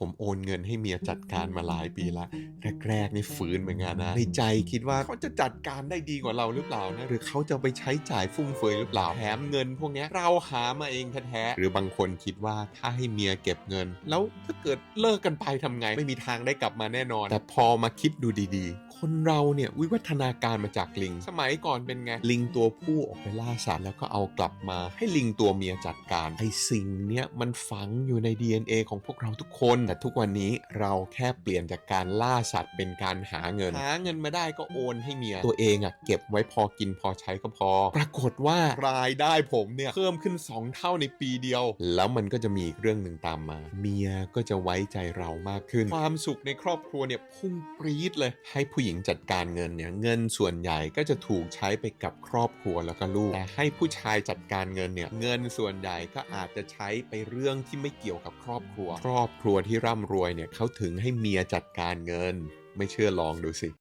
ผมโอนเงินให้เมียจัดการมาหลายปีละแรกๆนี่ฝืนเหมือนกันนะในใจคิดว่าเขาจะจัดการได้ดีกว่าเราหรือเปล่านะหรือเขาจะไปใช้จ่ายฟุ่มเฟือยหรือเปล่าแถมเงิน พวกเนี้ยเราหามาเองแท้ๆหรือบางคนคิดว่าถ้าให้เมียเก็บเงิน แล้วถ้าเกิดเลิกกันไปทำไงไม่มีทางได้กลับมาแน่นอน แต่พอมาคิดดูดีๆ คนเราเนี่ยวิวัฒนาการมาจากลิง สมัยก่อนเป็นไงลิงตัวผู้ออกไปล่าสัตว์แล้วก็เอากลับมา ให้ลิงตัวเมียจัดการไอ้สิ่งเนี้ยมันฝังอยู่ใน DNA ของพวกเราทุกคนแต่ทุกวันนี้เราแค่เปลี่ยนจากการล่าสัตว์เป็นการหาเงิน หาเงินมาได้ก็โอนให้เมีย ตัวเองอะเก็บไว้พอกินพอใช้ก็พอ ปรากฏว่ารายได้ผมเนี่ยเพิ่มขึ้น 2 เท่าในปีเดียว แล้วมันก็จะมีอีกเรื่องหนึ่งตามมา เมียก็จะไว้ใจเรามากขึ้น ความสุขในครอบครัวเนี่ยพุ่งปรี๊ดเลย ให้ผู้หญิงจัดการเงินเนี่ยเงินส่วนใหญ่ก็จะถูกใช้ไปกับครอบครัวแล้วก็ลูกแต่ให้ผู้ชายจัดการเงินเนี่ยเงินส่วนใหญ่ก็อาจจะใช้ไปเรื่องที่ไม่เกี่ยวกับครอบครัว ครอบครัวที่ร่ำรวยเนี่ยเขาถึงให้เมียจัดการเงิน ไม่เชื่อลองดูสิ